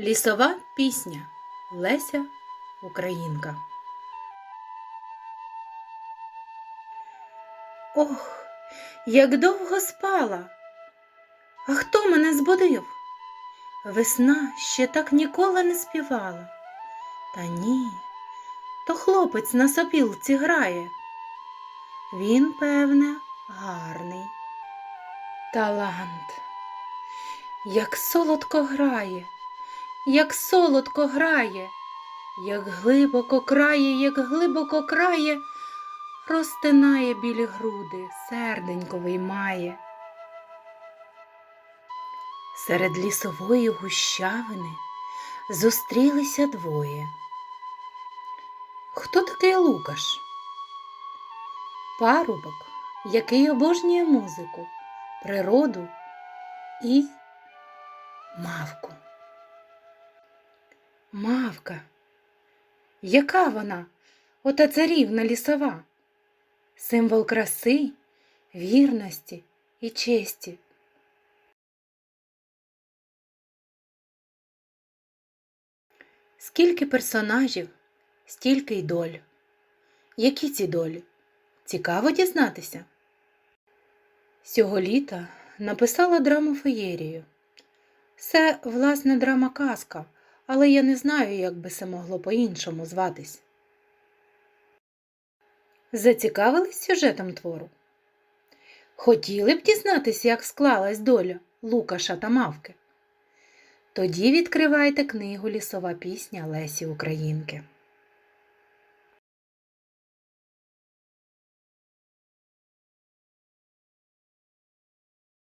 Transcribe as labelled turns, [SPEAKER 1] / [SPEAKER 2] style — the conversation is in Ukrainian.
[SPEAKER 1] Лісова пісня Леся Українка. Ох, як довго спала. А хто мене збудив? Весна ще так ніколи не співала. Та ні, то хлопець на сопілці грає. Він, певне, гарний. Талант. Як солодко грає, як солодко грає, як глибоко крає, як глибоко крає, розтинає білі груди, серденько виймає. Серед лісової гущавини зустрілися двоє. Хто такий Лукаш? Парубок, який обожнює музику, природу і мавку. Мавка. Яка вона, ота царівна лісова? Символ краси, вірності і честі. Скільки персонажів, стільки й доль. Які ці долі? Цікаво дізнатися. Цього літа написала драму феєрію. Це, власне, драма казка, але я не знаю, як би це могло по-іншому зватись. Зацікавились сюжетом твору? Хотіли б дізнатися, як склалась доля Лукаша та Мавки? Тоді відкривайте книгу Лісова пісня Лесі Українки.